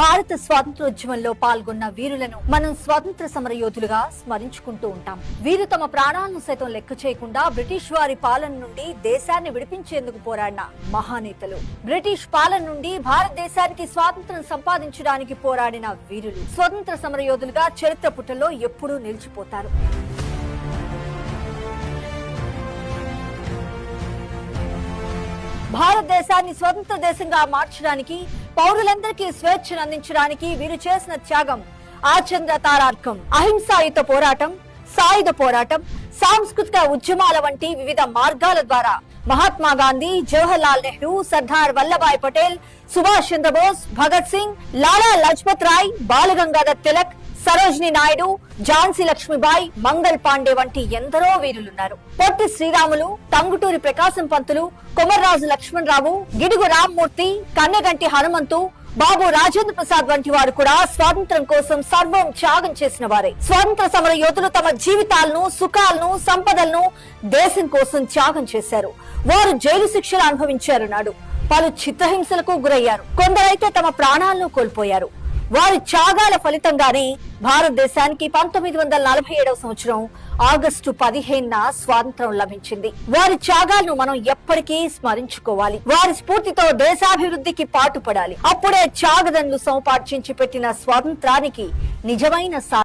భారత స్వాతంత్రోద్యమంలో పాల్గొన్న వీరులను మనం స్వాతంత్ర సమర యోధులుగా స్మరించుకుంటూ ఉంటాం. వీరు తమ ప్రాణాలను సైతం లెక్క చేయకుండా బ్రిటిష్ వారి పాలన నుండి దేశాన్ని విడిపించేందుకు పోరాడిన మహానేతలు. బ్రిటిష్ పాలన నుండి భారతదేశానికి స్వాతంత్రం సంపాదించడానికి పోరాడిన వీరులు స్వతంత్ర సమర యోధులుగా చరిత్ర పుటల్లో ఎప్పుడూ నిలిచిపోతారు. భారతదేశాన్ని స్వతంత్ర దేశంగా మార్చడానికి పౌరులందరికీ స్వేచ్ఛను అందించడానికి వీరు చేసిన త్యాగం ఆచంద్ర తారార్కం. అహింసాయుత పోరాటం సాయుధ పోరాటం సాంస్కృతిక ఉద్యమాల వంటి వివిధ మార్గాల ద్వారా మహాత్మా గాంధీ జవహర్ లాల్ నెహ్రూ సర్దార్ వల్లభాయ్ పటేల్ సుభాష్ చంద్రబోస్ భగత్ సింగ్ లాలా లజ్పత్ రాయ్ బాలగంగాధర్ తిలక్ సరోజిని నాయుడు ఝాన్సీ లక్ష్మీబాయి మంగల్ పాండే వంటి ఎందరో వీరులున్నారు. పొట్టి శ్రీరాములు టంగుటూరి ప్రకాశం పంతులు కొమర్రాజు లక్ష్మణరావు గిడుగు రామ్మూర్తి కన్నెగంటి హనుమంతు బాబు రాజేంద్ర ప్రసాద్ వంటి వారు కూడా స్వాతంత్రం కోసం సర్వం త్యాగం చేసిన వారే. స్వాతంత్ర సమర యోధులు తమ జీవితాలను సుఖాలను సంపదలను దేశం కోసం త్యాగం చేశారు. వారు జైలు శిక్షలు అనుభవించారు నాడు. పలు చిత్రహింసలకు గురయ్యారు. కొందరైతే తమ ప్రాణాలను కోల్పోయారు. వారి త్యాగాల ఫలితంగానే భారతదేశానికి పంతొమ్మిది వందల నలభై ఏడవ సంవత్సరం ఆగస్టు పదిహేనున స్వాతంత్రం లభించింది. వారి త్యాగాలను మనం ఎప్పటికీ స్మరించుకోవాలి. వారి స్ఫూర్తితో దేశాభివృద్ధికి పాటుపడాలి. అప్పుడే త్యాగదనులు సముపార్జించి పెట్టిన స్వాతంత్రానికి నిజమైన సా